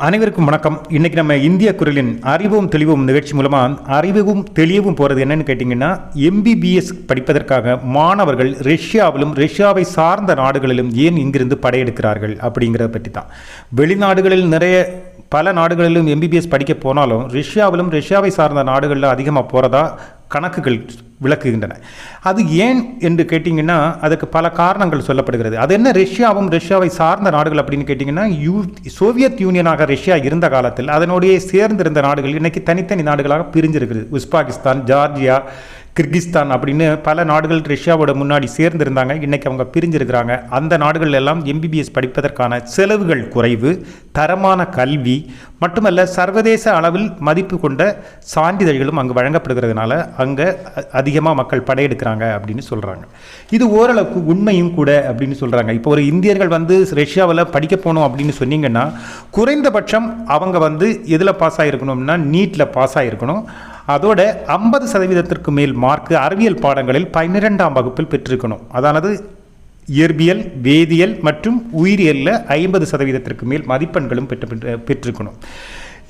அனைவருக்கும் வணக்கம். இன்றைக்கி நம்ம இந்திய குரலின் அறிவும் தெளிவும் நிகழ்ச்சி மூலமாக அறிவும் தெளிவும் போகிறது என்னென்னு கேட்டிங்கன்னா எம்பிபிஎஸ் படிப்பதற்காக மாணவர்கள் ரஷ்யாவிலும் ரஷ்யாவை சார்ந்த நாடுகளிலும் ஏன் இங்கிருந்து படையெடுக்கிறார்கள் அப்படிங்கிறத பற்றி தான் வெளிநாடுகளில் நிறைய பல நாடுகளிலும் எம்பிபிஎஸ் படிக்க போனாலும் ரஷ்யாவிலும் ரஷ்யாவை சார்ந்த நாடுகளில் அதிகமாக போகிறதா கணக்குகள் விளக்குகின்றன. அது ஏன் என்று கேட்டிங்கன்னா அதுக்கு பல காரணங்கள் சொல்லப்படுகிறது. அது என்ன ரஷ்யாவும் ரஷ்யாவை சார்ந்த நாடுகள் அப்படின்னு கேட்டிங்கன்னா யூ சோவியத் யூனியனாக ரஷ்யா இருந்த காலத்தில் அதனுடைய சேர்ந்திருந்த நாடுகள் இன்றைக்கி தனித்தனி நாடுகளாக பிரிஞ்சிருக்குது. உஸ்பாகிஸ்தான் ஜார்ஜியா கிர்கிஸ்தான் அப்படின்னு பல நாடுகள் ரஷ்யாவோட முன்னாடி சேர்ந்திருந்தாங்க. இன்றைக்கி அவங்க பிரிஞ்சிருக்கிறாங்க. அந்த நாடுகள் எல்லாம் எம்பிபிஎஸ் படிப்பதற்கான செலவுகள் குறைவு தரமான கல்வி மட்டுமல்ல சர்வதேச அளவில் மதிப்பு கொண்ட சான்றிதழ்களும் அங்கு வழங்கப்படுகிறதுனால அங்கே அதிகமாக மக்கள் படையெடுக்கிறாங்க அப்படின்னு சொல்கிறாங்க இது ஓரளவுக்கு உண்மையும் கூட அப்படின்னு சொல்கிறாங்க இப்போ ஒரு இந்தியர்கள் வந்து ரஷ்யாவில் படிக்க போகணும் அப்படின்னு சொன்னீங்கன்னா குறைந்தபட்சம் அவங்க வந்து எதில் பாஸ் ஆகிருக்கணும்னா நீட்டில் பாஸ் ஆகிருக்கணும் அதோட ஐம்பது சதவீதத்திற்கு மேல் மார்க்கு அறிவியல் பாடங்களில் பன்னிரெண்டாம் வகுப்பில் பெற்றிருக்கணும். அதானது இயற்பியல் வேதியியல் மற்றும் உயிரியலில் ஐம்பது சதவீதத்திற்கு மேல் மதிப்பெண்களும் பெற்று பெற்று- பெற்றிருக்கணும்.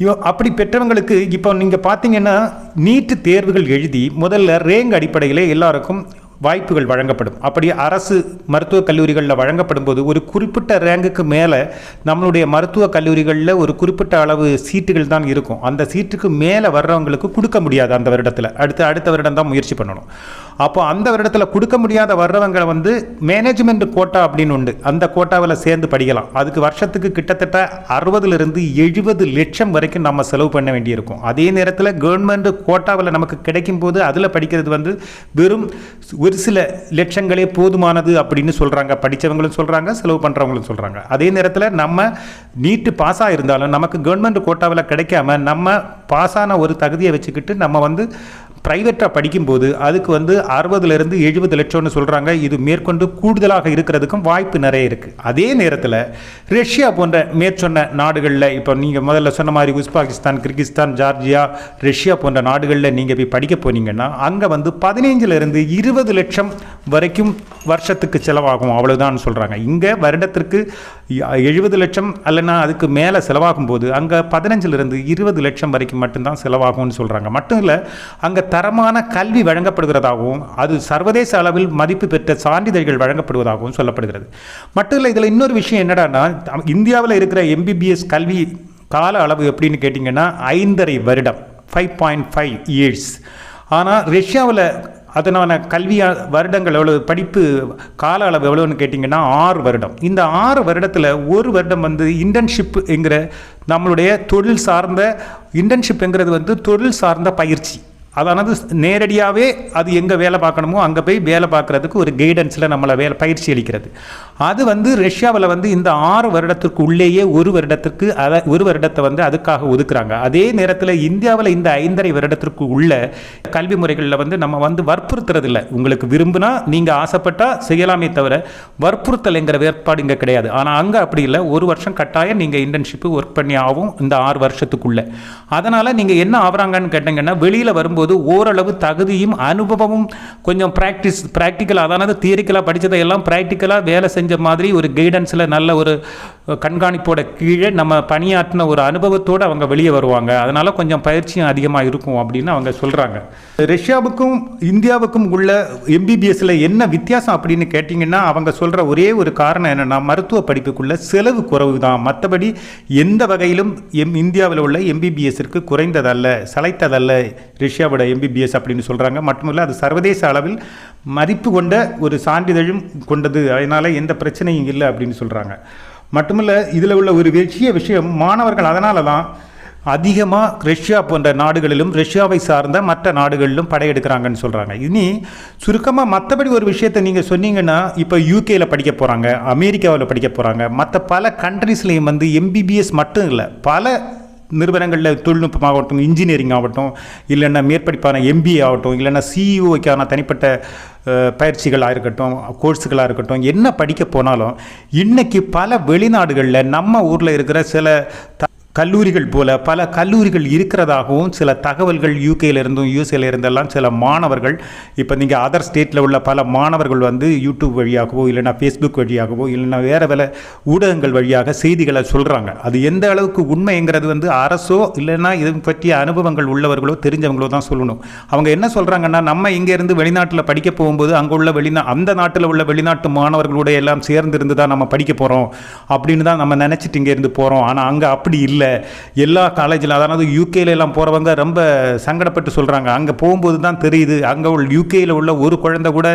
ஐயோ அப்படி பெற்றவங்களுக்கு இப்போ நீங்கள் பார்த்தீங்கன்னா நீட்டு தேர்வுகள் எழுதி முதல்ல ரேங்க் அடிப்படையில் எல்லாருக்கும் வாய்ப்புகள் வழங்கப்படும். அப்படி அரசு மருத்துவக் கல்லூரிகளில் வழங்கப்படும் போது ஒரு குறிப்பிட்ட ரேங்குக்கு மேலே நம்மளுடைய மருத்துவக் கல்லூரிகளில் ஒரு குறிப்பிட்ட அளவு சீட்டுகள் தான் இருக்கும். அந்த சீட்டுக்கு மேலே வர்றவங்களுக்கு கொடுக்க முடியாது அந்த வருடத்தில். அடுத்து அடுத்த வருடம் தான் முயற்சி பண்ணணும். அப்போ அந்த வருடத்தில் கொடுக்க முடியாத வர்றவங்களை வந்து மேனேஜ்மெண்ட் கோட்டா அப்படின்னு உண்டு. அந்த கோட்டாவில் சேர்ந்து படிக்கலாம். அதுக்கு வருஷத்துக்கு கிட்டத்தட்ட அறுபதுலேருந்து எழுபது லட்சம் வரைக்கும் நம்ம செலவு பண்ண வேண்டியிருக்கும். அதே நேரத்தில் கவர்மெண்ட் கோட்டாவில் நமக்கு கிடைக்கும் போது அதில் படிக்கிறது வந்து வெறும் ஒரு சில லட்சங்களே போதுமானது அப்படின்னு சொல்கிறாங்க படித்தவங்களும் சொல்கிறாங்க செலவு பண்ணுறவங்களும் சொல்கிறாங்க அதே நேரத்தில் நம்ம நீட்டு பாஸ் ஆகிருந்தாலும் நமக்கு கவர்மெண்ட் கோட்டாவில் கிடைக்காம நம்ம பாஸான ஒரு தகுதியை வச்சுக்கிட்டு நம்ம வந்து ப்ரைவேட்டாக படிக்கும்போது அதுக்கு வந்து அறுபதுலேருந்து எழுபது லட்சம்னு சொல்கிறாங்க இது மேற்கொண்டு கூடுதலாக இருக்கிறதுக்கும் வாய்ப்பு நிறைய இருக்குது அதே நேரத்தில் ரஷ்யா போன்ற மேற்சொன்ன நாடுகளில் இப்போ நீங்கள் முதல்ல சொன்ன மாதிரி உஸ்பாகிஸ்தான் கிர்கிஸ்தான் ஜார்ஜியா ரஷ்யா போன்ற நாடுகளில் நீங்கள் போய் படிக்க போனீங்கன்னா அங்கே வந்து பதினைஞ்சிலிருந்து இருபது லட்சம் வரைக்கும் வருஷத்துக்கு செலவாகும் அவ்வளோதான் சொல்கிறாங்க இங்கே வருடத்திற்கு எழுபது லட்சம் அல்லனா அதுக்கு மேலே செலவாகும் போது அங்கே பதினஞ்சிலிருந்து இருபது லட்சம் வரைக்கும் மட்டும்தான் செலவாகும்னு சொல்கிறாங்க மட்டும் இல்லை அங்கே தரமான கல்வி வழங்கப்படுகிறதாகவும் அது சர்வதேச அளவில் மதிப்பு பெற்ற சான்றிதழ்கள் வழங்கப்படுவதாகவும் சொல்லப்படுகிறது. மட்டும் இல்லை இதில் இன்னொரு விஷயம் என்னடான்னா இந்தியாவில் இருக்கிற எம்பிபிஎஸ் கல்வி கால அளவு எப்படின்னு கேட்டிங்கன்னா ஐந்தரை வருடம் ஃபைவ் பாயிண்ட் ஃபைவ் இயர்ஸ் ஆனால் ரஷ்யாவில் அதனான கல்வி வருடங்கள் எவ்வளவு படிப்பு கால அளவு எவ்வளோன்னு கேட்டிங்கன்னா ஆறு வருடம். இந்த ஆறு வருடத்தில் ஒரு வருடம் வந்து இன்டர்ன்ஷிப்புங்கிற நம்மளுடைய தொழில் சார்ந்த இன்டர்ன்ஷிப்புங்கிறது வந்து தொழில் சார்ந்த பயிற்சி. அதானது நேரடியாகவே அது எங்கே வேலை பார்க்கணுமோ அங்கே போய் வேலை பார்க்குறதுக்கு ஒரு கைடன்ஸில் நம்மளை வேலை பயிற்சி அளிக்கிறது. அது வந்து ரஷ்யாவில் வந்து இந்த ஆறு வருடத்திற்கு உள்ளேயே ஒரு வருடத்திற்கு அதை ஒரு வருடத்தை வந்து அதுக்காக ஒதுக்குறாங்க. அதே நேரத்தில் இந்தியாவில் இந்த ஐந்தரை வருடத்திற்கு உள்ள கல்வி முறைகளில் வந்து நம்ம வந்து வற்புறுத்துறது இல்லை உங்களுக்கு விரும்புனா நீங்கள் ஆசைப்பட்டால் செய்யலாமே தவிர வற்புறுத்தலைங்கிற வேறுபாடு இங்கே கிடையாது. ஆனால் அங்கே அப்படி இல்லை. ஒரு வருஷம் கட்டாயம் நீங்கள் இன்டர்ன்ஷிப்பு ஒர்க் பண்ணி ஆகும் இந்த ஆறு வருஷத்துக்குள்ளே. அதனால் நீங்கள் என்ன ஆகுறாங்கன்னு கேட்டிங்கன்னா வெளியில் வரும்போது ஓரளவு தகுதியும் அனுபவமும் கொஞ்சம் ப்ராக்டிஸ் ப்ராக்டிக்கலாக அதானது தியரிக்கலாக படித்ததை எல்லாம் ப்ராக்டிக்கலாக வேலை செஞ்சு மாதிரி ஒரு கைடன்ஸில் நல்ல ஒரு கண்காணிப்போட கீழே நம்ம பணியாற்றின ஒரு அனுபவத்தோடு அவங்க வெளியே வருவாங்க. அதனால் கொஞ்சம் பயிற்சியும் அதிகமாக இருக்கும் அப்படின்னு அவங்க சொல்கிறாங்க ரஷ்யாவுக்கும் இந்தியாவுக்கும் உள்ள எம்பிபிஎஸ்ல என்ன வித்தியாசம் அப்படின்னு கேட்டிங்கன்னா அவங்க சொல்கிற ஒரே ஒரு காரணம் என்னென்னா மருத்துவ படிப்புக்குள்ள செலவு குறைவு தான் மற்றபடி எந்த வகையிலும் எம் இந்தியாவில் உள்ள எம்பிபிஎஸ்ஸிற்கு குறைந்ததல்ல சளைத்ததல்ல ரஷ்யாவோட எம்பிபிஎஸ் அப்படின்னு சொல்கிறாங்க மட்டுமல்ல அது சர்வதேச அளவில் மதிப்பு கொண்ட ஒரு சான்றிதழும் கொண்டது. அதனால் எந்த பிரச்சனையும் இல்லை அப்படின்னு சொல்கிறாங்க மட்டுமல்ல இதில் உள்ள ஒரு விஷய விஷயம் மாணவர்கள் அதனால தான் அதிகமாக ரஷ்யா போன்ற நாடுகளிலும் ரஷ்யாவை சார்ந்த மற்ற நாடுகளிலும் படையெடுக்கிறாங்கன்னு சொல்கிறாங்க இனி சுருக்கமாக மற்றபடி ஒரு விஷயத்தை நீங்கள் சொன்னீங்கன்னா இப்போ யூகேயில் படிக்க போகிறாங்க அமெரிக்காவில் படிக்க போகிறாங்க மற்ற பல கண்ட்ரீஸ்லேயும் வந்து எம்பிபிஎஸ் மட்டும் இல்லை பல நிறுவனங்களில் தொழில்நுட்பம் ஆகட்டும் இன்ஜினியரிங் ஆகட்டும் இல்லைன்னா மேற்படிப்பான எம்பிஏ ஆகட்டும் இல்லைன்னா சிஇஓக்கான தனிப்பட்ட பயிற்சிகளாக இருக்கட்டும் கோர்ஸுகளாக இருக்கட்டும் என்ன படிக்க போனாலும் இன்றைக்கி பல வெளிநாடுகளில் நம்ம ஊரில் இருக்கிற சில த கல்லூரிகள் போல பல கல்லூரிகள் இருக்கிறதாகவும் சில தகவல்கள் யூகேல இருந்தும் யூஎஸ்ஏல இருந்தெல்லாம் சில மாணவர்கள் இப்போ நீங்கள் அதர் ஸ்டேட்டில் உள்ள பல மாணவர்கள் வந்து யூடியூப் வழியாகவோ இல்லைன்னா ஃபேஸ்புக் வழியாகவோ இல்லைன்னா வேறு வேலை ஊடகங்கள் வழியாக செய்திகளை சொல்கிறாங்க அது எந்த அளவுக்கு உண்மைங்கிறது வந்து அரசோ இல்லைன்னா இது பற்றிய அனுபவங்கள் உள்ளவர்களோ தெரிஞ்சவங்களோ தான் சொல்லணும். அவங்க என்ன சொல்கிறாங்கன்னா நம்ம இங்கேருந்து வெளிநாட்டில் படிக்க போகும்போது அங்கே உள்ள வெளிநா அந்த நாட்டில் உள்ள வெளிநாட்டு மாணவர்களோட எல்லாம் சேர்ந்து இருந்து தான் நம்ம படிக்க போகிறோம் அப்படின்னு தான் நம்ம நினச்சிட்டு இங்கேருந்து போகிறோம் ஆனால் அங்கே அப்படி இல்லை. எல்லா காலேஜில் அதாவது யூகேல எல்லாம் போகிறவங்க ரொம்ப சங்கடப்பட்டு சொல்கிறாங்க அங்கே போகும்போது தான் தெரியுது அங்கே உள்ள யூகேயில் உள்ள ஒரு குழந்தை கூட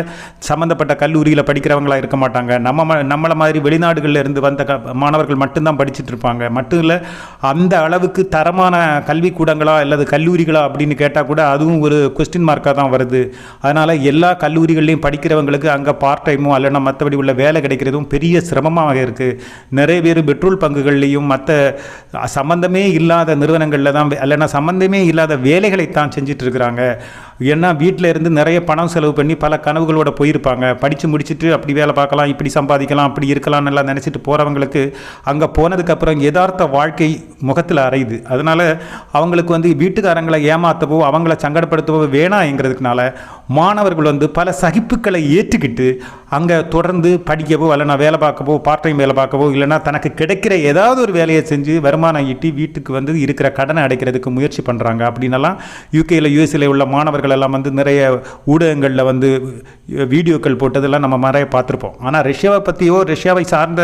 சம்மந்தப்பட்ட கல்லூரியில் படிக்கிறவங்களா இருக்க மாட்டாங்க. நம்ம நம்மளை மாதிரி வெளிநாடுகளில் இருந்து வந்த க மாணவர்கள் மட்டும்தான் படிச்சுட்டு இருப்பாங்க. மட்டும் இல்லை அந்த அளவுக்கு தரமான கல்விக்கூடங்களா அல்லது கல்லூரிகளா அப்படின்னு கேட்டால் கூட அதுவும் ஒரு கொஸ்டின் மார்க்காக தான் வருது. அதனால் எல்லா கல்லூரிகள்லையும் படிக்கிறவங்களுக்கு அங்கே பார்ட் டைமோ இல்லைன்னா மற்றபடி உள்ள வேலை கிடைக்கிறதும் பெரிய சிரமமாக இருக்குது நிறைய பேர் பெட்ரோல் பங்குகள்லையும் மற்ற சம்பந்தமே இல்லாத நிறுவனங்களில் தான் வே- இல்லைன்னா சம்பந்தமே இல்லாத வேலைகளை தான் செஞ்சுட்டு இருக்கிறாங்க ஏன்னா வீட்டில் இருந்து நிறைய பணம் செலவு பண்ணி பல கனவுகளோட போயிருப்பாங்க. படித்து முடிச்சுட்டு அப்படி வேலை பார்க்கலாம் இப்படி சம்பாதிக்கலாம் அப்படி இருக்கலாம் எல்லாம் நினச்சிட்டு போகிறவங்களுக்கு அங்கே போனதுக்கப்புறம் யதார்த்த வாழ்க்கை முகத்தில் அறையுது. அதனால் அவங்களுக்கு வந்து வீட்டுக்காரங்களை ஏமாற்றவோ அவங்கள சங்கடப்படுத்தவோ வேணாங்கிறதுக்குனால மாணவர்கள் வந்து பல சகிப்புகளை ஏற்றுக்கிட்டு அங்கே தொடர்ந்து படிக்கவோ இல்லைனா வேலை பார்க்கவோ பார்ட் டைம் வேலை பார்க்கவோ இல்லைனா தனக்கு கிடைக்கிற ஏதாவது ஒரு வேலையை செஞ்சு வருமானம் ஈட்டி வீட்டுக்கு வந்து இருக்கிற கடனை அடைக்கிறதுக்கு முயற்சி பண்ணுறாங்க அப்படின்னலாம் யூகேயில் யூஎஸ்ஏல உள்ள மாணவர்கள் எல்லாம் வந்து நிறைய ஊடகங்களில் வந்து வீடியோக்கள் போட்டதெல்லாம் நம்ம நிறைய பார்த்துருப்போம். ஆனால் ரஷ்யாவை பற்றியோ ரஷ்யாவை சார்ந்த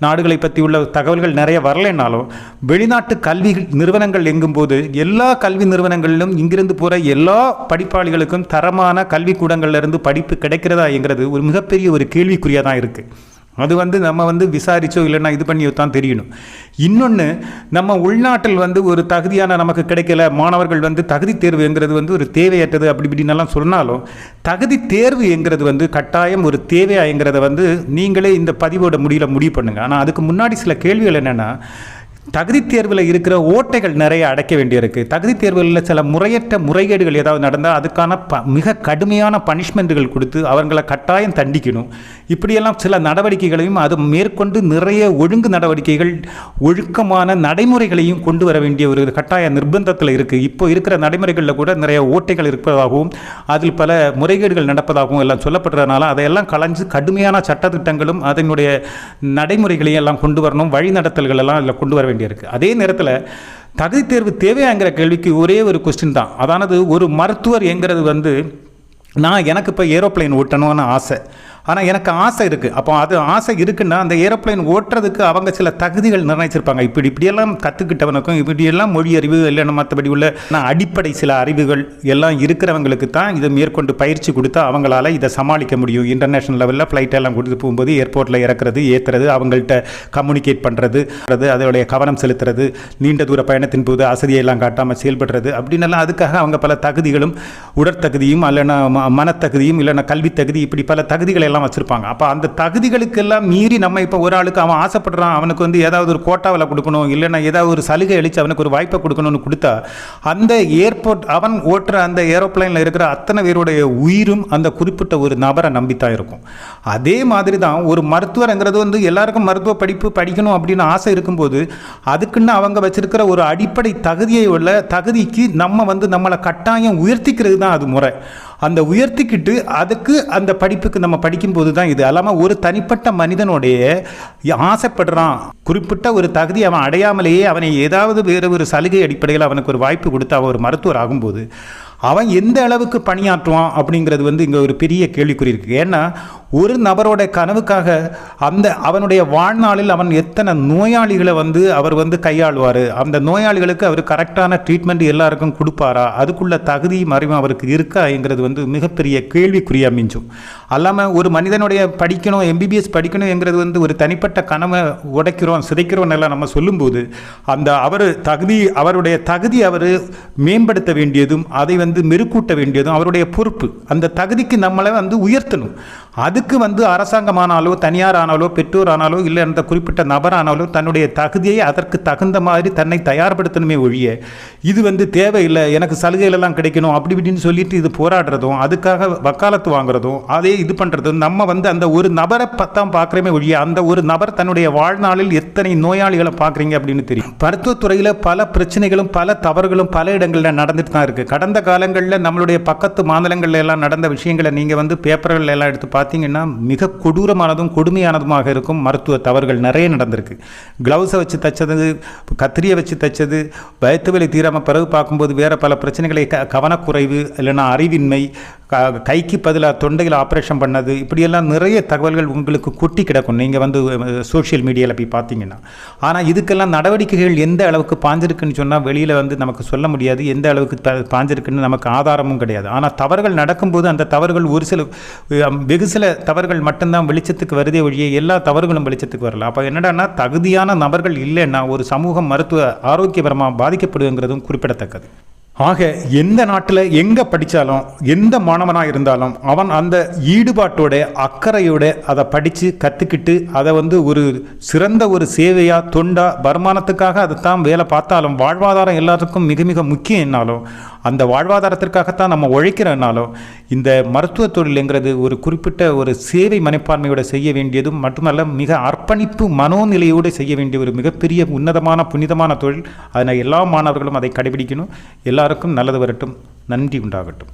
நாடுகளை பற்றி உள்ள தகவல்கள் நிறைய வரலைன்னாலும் வெளிநாட்டு கல்வி நிறுவனங்கள் எங்கும்போது எல்லா கல்வி நிறுவனங்களிலும் இங்கிருந்து போகிற எல்லா படிப்பாளிகளுக்கும் தரமான கல்விக்கூடங்கள்ல இருந்து படிப்பு கிடைக்கிறதாங்கிறது ஒரு மிகப்பெரிய ஒரு கேள்விக்குறியாக தான் இருக்குது அது வந்து நம்ம வந்து விசாரிச்சோ இல்லைன்னா இது பண்ணியோ தான் தெரியணும். இன்னொன்று நம்ம உள்நாட்டில் வந்து ஒரு தகுதியான நமக்கு கிடைக்கல மாணவர்கள் வந்து தகுதி தேர்வுங்கிறது வந்து ஒரு தேவையற்றது அப்படி இப்படின்னெல்லாம் சொன்னாலும் தகுதி தேர்வு எங்கிறது வந்து கட்டாயம் ஒரு தேவையாங்கிறத வந்து நீங்களே இந்த பதிவோட முடியல முடிவு பண்ணுங்கள் ஆனால் அதுக்கு முன்னாடி சில கேள்விகள் என்னென்னா தகுதி தேர்வில் இருக்கிற ஓட்டைகள் நிறைய அடைக்க வேண்டியிருக்கு. தகுதி தேர்வுகளில் சில முறையற்ற முறைகேடுகள் ஏதாவது நடந்தால் அதுக்கான ப மிக கடுமையான பனிஷ்மெண்ட்டுகள் கொடுத்து அவங்களை கட்டாயம் தண்டிக்கணும். இப்படியெல்லாம் சில நடவடிக்கைகளையும் அது மேற்கொண்டு நிறைய ஒழுங்கு நடவடிக்கைகள் ஒழுக்கமான நடைமுறைகளையும் கொண்டு வர வேண்டிய ஒரு கட்டாய நிர்பந்தத்தில் இருக்குது இப்போ இருக்கிற நடைமுறைகளில் கூட நிறைய ஓட்டைகள் இருப்பதாகவும் அதில் பல முறைகேடுகள் நடப்பதாகவும் எல்லாம் சொல்லப்படுறதுனால அதையெல்லாம் கலைஞ்சு கடுமையான சட்டத்திட்டங்களும் அதனுடைய நடைமுறைகளையும் எல்லாம் கொண்டு வரணும். வழிநடத்தல்கள் எல்லாம் இதில் கொண்டு வர வேண்டும் வேண்டியிருக்கு. அதே நேரத்தில் தகுதி தேர்வு தேவையாங்கிற கேள்விக்கு ஒரே ஒரு கொஸ்டின் தான். அதானது ஒரு மருத்துவர் என்கிறது வந்து நான் எனக்கு இப்போ ஏரோப்ளேன் ஓட்டணும்னு ஆசை. ஆனால் எனக்கு ஆசை இருக்குது அப்போ அது ஆசை இருக்குன்னா அந்த ஏரோப்ளேன் ஓட்டுறதுக்கு அவங்க சில தகுதிகள் நிர்ணயிச்சிருப்பாங்க. இப்படி இப்படியெல்லாம் கற்றுக்கிட்டவனுக்கும் இப்படியெல்லாம் மொழி அறிவு இல்லைன்னா மற்றபடி உள்ள நான் அடிப்படை சில அறிவுகள் எல்லாம் இருக்கிறவங்களுக்கு தான் இதை மேற்கொண்டு பயிற்சி கொடுத்தா அவங்களால இதை சமாளிக்க முடியும். இன்டர்நேஷனல் லெவலில் ஃப்ளைட் எல்லாம் கொடுத்து போகும்போது ஏர்போர்ட்டில் இறக்குறது ஏற்றுறது அவங்கள்ட்ட கம்யூனிகேட் பண்ணுறது அது அதோடைய கவனம் செலுத்துறது நீண்ட தூர பயணத்தின் போது அசதியெல்லாம் காட்டாமல் செயல்படுறது அப்படின்னெல்லாம் அதுக்காக அவங்க பல தகுதிகளும் உடற்தகுதியும் இல்லைன்னா ம- மனத்தகுதியும் இல்லைன்னா கல்வி தகுதி இப்படி பல தகுதிகளை எல்லாம் வச்சுருப்பாங்க. அப்போ அந்த தகுதிகளுக்கெல்லாம் மீறி நம்ம இப்போ ஒரு ஆளுக்கு அவன் ஆசைப்படுறான் அவனுக்கு வந்து ஏதாவது ஒரு கோட்டாவில் கொடுக்கணும் இல்லைன்னா ஏதாவது ஒரு சலுகை அளித்து அவனுக்கு ஒரு வாய்ப்பை கொடுக்கணும்னு கொடுத்தா அந்த ஏர்போர்ட் அவன் ஓட்டுற அந்த ஏரோப்ளைனில் இருக்கிற அத்தனை பேருடைய உயிரும் அந்த குறிப்பிட்ட ஒரு நபரை நம்பித்தான் இருக்கும். அதே மாதிரி தான் ஒரு மருத்துவர்ங்கிறது வந்து எல்லாருக்கும் மருத்துவ படிப்பு படிக்கணும் அப்படின்னு ஆசை இருக்கும்போது அதுக்குன்னு அவங்க வச்சிருக்கிற ஒரு அடிப்படை தகுதியை உள்ள தகுதிக்கு நம்ம வந்து நம்மளை கட்டாயம் உயர்த்திக்கிறது தான் அது முறை. அந்த உயர்த்திக்கிட்டு அதுக்கு அந்த படிப்புக்கு நம்ம படிக்கும்போது தான் இது. அல்லாமல் ஒரு தனிப்பட்ட மனிதனுடைய ஆசைப்படுறான். குறிப்பிட்ட ஒரு தகுதி அவன் அடையாமலேயே அவனை ஏதாவது வேறு ஒரு சலுகை அடிப்படையில் அவனுக்கு ஒரு வாய்ப்பு கொடுத்து அவன் ஒரு மருத்துவர் ஆகும்போது அவன் எந்த அளவுக்கு பணியாற்றுவான் அப்படிங்கிறது வந்து இங்கே ஒரு பெரிய கேள்விக்குறி இருக்குது ஏன்னா ஒரு நபரோட கனவுக்காக அந்த அவனுடைய வாழ்நாளில் அவன் எத்தனை நோயாளிகளை வந்து அவர் வந்து கையாளுவார்? அந்த நோயாளிகளுக்கு அவர் கரெக்டான ட்ரீட்மெண்ட் எல்லாருக்கும் கொடுப்பாரா? அதுக்குள்ள தகுதி மறைவும் அவருக்கு இருக்காங்கிறது வந்து மிகப்பெரிய கேள்விக்குறியாக மிஞ்சும் அல்லாமல் ஒரு மனிதனுடைய படிக்கணும் எம்பிபிஎஸ் படிக்கணுங்கிறது வந்து ஒரு தனிப்பட்ட கனவை உடைக்கிறோம் சிதைக்கிறோம் எல்லாம் நம்ம சொல்லும்போது அந்த அவர் தகுதி அவருடைய தகுதி அவர் மேம்படுத்த வேண்டியதும் அதை வந்து மெருக்கூட்ட வேண்டியதும் அவருடைய பொறுப்பு. அந்த தகுதிக்கு நம்மளை வந்து உயர்த்தணும். அதுக்கு வந்து அரசாங்கமானாலோ தனியார் ஆனாலோ பெற்றோர் ஆனாலோ இல்லை அந்த குறிப்பிட்ட நபர் ஆனாலோ தன்னுடைய தகுதியை அதற்கு தகுந்த மாதிரி தன்னை தயார்படுத்தணுமே ஒழிய இது வந்து தேவையில்லை எனக்கு சலுகைகளெல்லாம் கிடைக்கணும் அப்படி இப்படின்னு சொல்லிட்டு இது போராடுறதும் அதுக்காக வக்காலத்து வாங்குறதும் அதே இது பண்ணுறதும் நம்ம வந்து அந்த ஒரு நபரை பத்தாம் பார்க்குறமே ஒழிய அந்த ஒரு நபர் தன்னுடைய வாழ்நாளில் எத்தனை நோயாளிகளை பார்க்குறீங்க அப்படின்னு தெரியும். மருத்துவத்துறையில் பல பிரச்சனைகளும் பல தவறுகளும் பல இடங்களில் நடந்துட்டு தான் இருக்குது கடந்த காலங்களில் நம்மளுடைய பக்கத்து மாநிலங்களில் எல்லாம் நடந்த விஷயங்களை நீங்கள் வந்து பேப்பர்கள் எல்லாம் எடுத்து பார்த்தீங்கன்னா மிக கொடூரமானதும் கொடுமையானதுமாக இருக்கும் மருத்துவ தவறுகள் நிறைய நடந்திருக்கு. க்ளவுஸை வச்சு தைச்சது கத்திரியை வச்சு தைச்சது வயிற்று வலி தீராமல் பிறகு பார்க்கும்போது வேறு பல பிரச்சனைகளை க கவனக்குறைவு இல்லைன்னா அறிவின்மை கைக்கு பதிலாக தொண்டையில் ஆப்ரேஷன் பண்ணது இப்படியெல்லாம் நிறைய தகவல்கள் உங்களுக்கு கொட்டி கிடக்கும். நீங்கள் வந்து சோஷியல் மீடியாவில் போய் பார்த்தீங்கன்னா. ஆனால் இதுக்கெல்லாம் நடவடிக்கைகள் எந்த அளவுக்கு பாஞ்சிருக்குன்னு சொன்னால் வெளியில் வந்து நமக்கு சொல்ல முடியாது. எந்த அளவுக்கு த பாஞ்சிருக்குன்னு நமக்கு ஆதாரமும் கிடையாது. ஆனால் தவறுகள் நடக்கும்போது அந்த தவறுகள் ஒரு சில வெகு சில தவறுகள் மட்டும்தான் வெளிச்சத்துக்கு வருதே ஒழிய எல்லா தவறுகளும் வெளிச்சத்துக்கு வரல. அப்போ என்னடானா தகுதியான நபர்கள் இல்லைன்னா ஒரு சமூகம் மருத்துவ ஆரோக்கியபரமாக பாதிக்கப்படுங்கிறதும் குறிப்பிடத்தக்கது. ஆக எந்த நாட்டில் எங்கே படித்தாலும் எந்த மாணவனாக இருந்தாலும் அவன் அந்த ஈடுபாட்டோட அக்கறையோட அதை படித்து கற்றுக்கிட்டு அதை வந்து ஒரு சிறந்த ஒரு சேவையாக தொண்டா வருமானத்துக்காக அதை தான் வேலை பார்த்தாலும் வாழ்வாதாரம் எல்லாத்துக்கும் மிக மிக முக்கியம் என்னாலும் அந்த வாழ்வாதாரத்திற்காகத்தான் நம்ம உழைக்கிறனாலும் இந்த மருத்துவ தொழிலுங்கிறது ஒரு குறிப்பிட்ட ஒரு சேவை மனப்பான்மையோடு செய்ய வேண்டியதும் மட்டுமல்ல மிக அர்ப்பணிப்பு மனோநிலையோடு செய்ய வேண்டிய ஒரு மிகப்பெரிய உன்னதமான புனிதமான தொழில். அதனால் எல்லா மாணவர்களும் அதை கடைபிடிக்கணும். எல்லாருக்கும் நல்லது வரட்டும். நன்றி உண்டாகட்டும்.